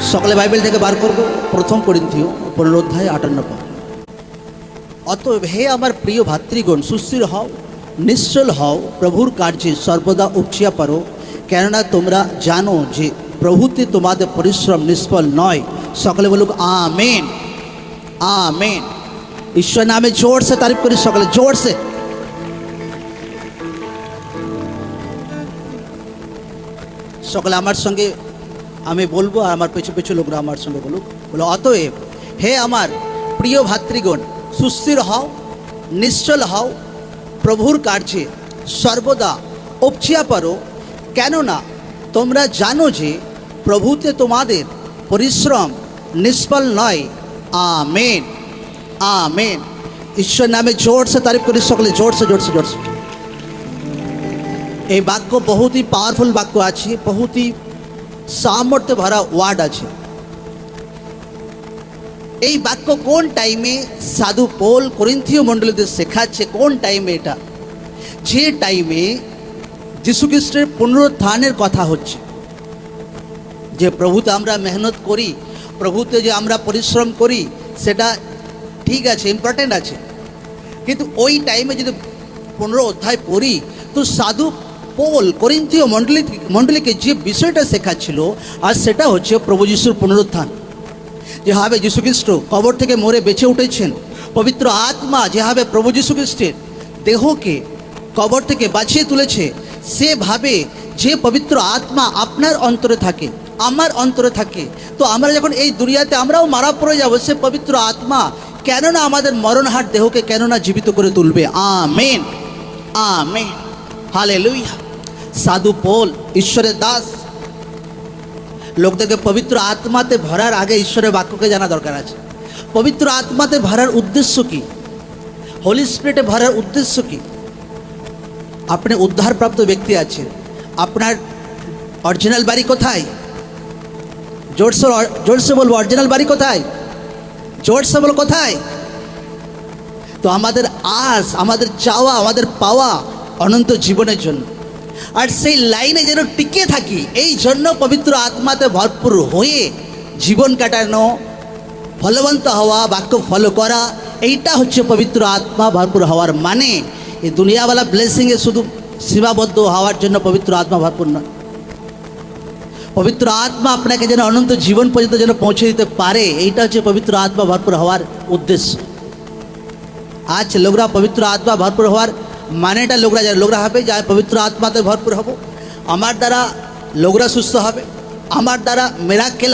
সকলে বাইবেল থেকে বার করব। প্রথম করিন্থীয়, পনেরো অধ্যায়, আটান্ন পদ। অতএব হে আমার প্রিয় ভাতৃগণ, সুস্থির হও, নিশ্চল হও, প্রভুর কার্যে সর্বদা উপচিয়া পারো কেননা তোমরা জানো যে প্রভুতে তোমাদের পরিশ্রম নিষ্ফল নয়। সকলে বলুক, আমেন। আমেন। ঈশ্বর নামে জোরসে তারিফ করি, সকলে জোরসে। সকলে আমার সঙ্গে আমি বলব, আর আমার পেছু পেছু লোকরা আমার সঙ্গে বলুক। বলো, অতএব হে আমার প্রিয় ভাতৃগণ, সুস্থির হও, নিশ্চল হও, প্রভুর কার্যে সর্বদা উপচিয়া পারো, কেননা তোমরা জানো যে প্রভুতে তোমাদের পরিশ্রম নিষ্ফল নয়। আমেন। আমেন। ঈশ্বর নামে জোরসে তারিফ করি, সকলে জোরসে জোরসে জোরসে। এই বাক্য বহুতই পাওয়ারফুল বাক্য আছে বহুতই সামর্থ্য ভরা ওয়ার্ড আছে। এই বাক্য কোন টাইমে সাধু পোল করিন্থীয় মণ্ডলীদের শেখাচ্ছে, কোন টাইমে এটা? যে টাইমে যীশুখ্রিস্টের পুনরুত্থানের কথা হচ্ছে। যে প্রভুতে আমরা মেহনত করি, প্রভুতে যে আমরা পরিশ্রম করি, সেটা ঠিক আছে ইম্পর্টেন্ট আছে। কিন্তু ওই টাইমে যদি পনেরো অধ্যায় পড়ি, তো সাধু পোল করিন্থীয় মণ্ডলী মণ্ডলীকে যে বিষয়টা শেখাচ্ছিল, আর সেটা হচ্ছে প্রভু যিশুর পুনরুত্থান। যেভাবে যীশুখ্রিস্ট কবর থেকে মরে বেঁচে উঠেছেন, পবিত্র আত্মা যেভাবে প্রভু যীশুখ্রিস্টের দেহকে কবর থেকে বাঁচিয়ে তুলেছে, সেভাবে যে পবিত্র আত্মা আপনার অন্তরে থাকে, আমার অন্তরে থাকে, তো আমরা যখন এই দুনিয়াতে আমরাও মারা পড়ে যাব, সে পবিত্র আত্মা কেননা আমাদের মরণহাট দেহকে কেননা জীবিত করে তুলবে। আমেন। আমেন। হালে লুইয়া সাধু পোল, ঈশ্বরের দাস। লোকদেরকে পবিত্র আত্মাতে ভরার আগে ঈশ্বরের বাক্যকে জানা দরকার আছে। পবিত্র আত্মাতে ভরার উদ্দেশ্য কি? হোলি স্পিরিটে ভরার উদ্দেশ্য কি? আপনি উদ্ধারপ্রাপ্ত ব্যক্তি আছেন। আপনার অরিজিনাল বাড়ি কোথায়? জোরসে জোরসে বলব, অরিজিনাল বাড়ি কোথায়? জোরসে বলো কোথায়? তো আমাদের আস, আমাদের চাওয়া, আমাদের পাওয়া অনন্ত জীবনের জন্য। আর সেই লাইনে যেন টিকে থাকি, এই জন্য পবিত্র আত্মাতে ভরপুর হয়ে জীবন কাটানো, ফলবন্ত হওয়া, বাক্য ফলো করা, এইটা হচ্ছে পবিত্র আত্মা, ভরপুর হওয়ার মানে। এই দুনিয়াওয়ালা ব্লেসিংয়ে শুধু সীমাবদ্ধ হওয়ার জন্য পবিত্র আত্মা ভরপুর নয়। পবিত্র আত্মা আপনাকে যেন অনন্ত জীবন পর্যন্ত যেন পৌঁছে দিতে পারে, এইটা হচ্ছে পবিত্র আত্মা ভরপুর হওয়ার উদ্দেশ্য। আজ লোকরা পবিত্র আত্মা ভরপুর হওয়ার মানেটা লোকরা যায় লোকরা হবে যা পবিত্র আত্মাতে ভরপুর হব। আমার দ্বারা লোকরা সুস্থ হবে, আমার দ্বারা মেরাক্কেল